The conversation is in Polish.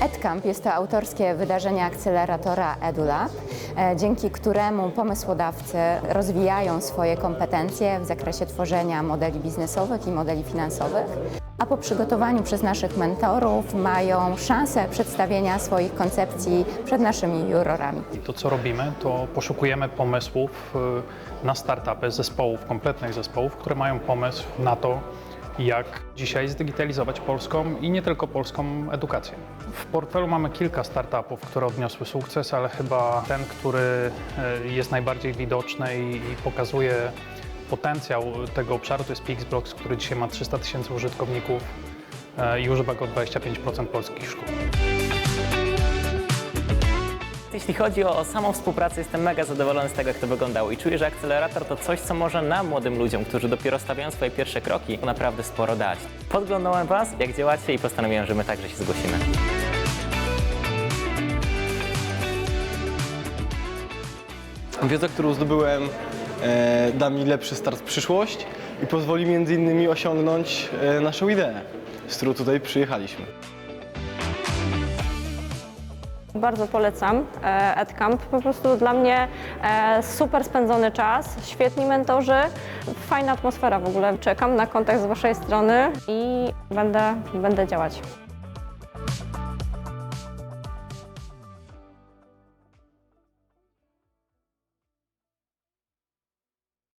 EdCamp jest to autorskie wydarzenie akceleratora EduLab, e, dzięki któremu pomysłodawcy rozwijają swoje kompetencje w zakresie tworzenia modeli biznesowych i modeli finansowych, a po przygotowaniu przez naszych mentorów mają szansę przedstawienia swoich koncepcji przed naszymi jurorami. To, co robimy, to poszukujemy pomysłów y, na startupy, zespołów, kompletnych zespołów, które mają pomysł na to, jak dzisiaj zdigitalizować polską i nie tylko polską edukację. W portfelu mamy kilka startupów, które odniosły sukces, ale chyba ten, który y, jest najbardziej widoczny i, pokazuje potencjał tego obszaru, to jest Pixblocks, który dzisiaj ma 300 tysięcy użytkowników y, i używa go 25% polskich szkół. Jeśli chodzi o samą współpracę, jestem mega zadowolony z tego, jak to wyglądało i czuję, że akcelerator to coś, co może nam, młodym ludziom, którzy dopiero stawiają swoje pierwsze kroki, naprawdę sporo dać. Podglądałem Was, jak działacie i postanowiłem, że my także się zgłosimy. Wiedza, którą zdobyłem, e, da mi lepszy start w przyszłość i pozwoli między innymi osiągnąć e, naszą ideę, z którą tutaj przyjechaliśmy. Bardzo polecam e, EdCamp. Po prostu dla mnie e, super spędzony czas, świetni mentorzy, fajna atmosfera w ogóle. Czekam na kontakt z Waszej strony i będę, będę działać.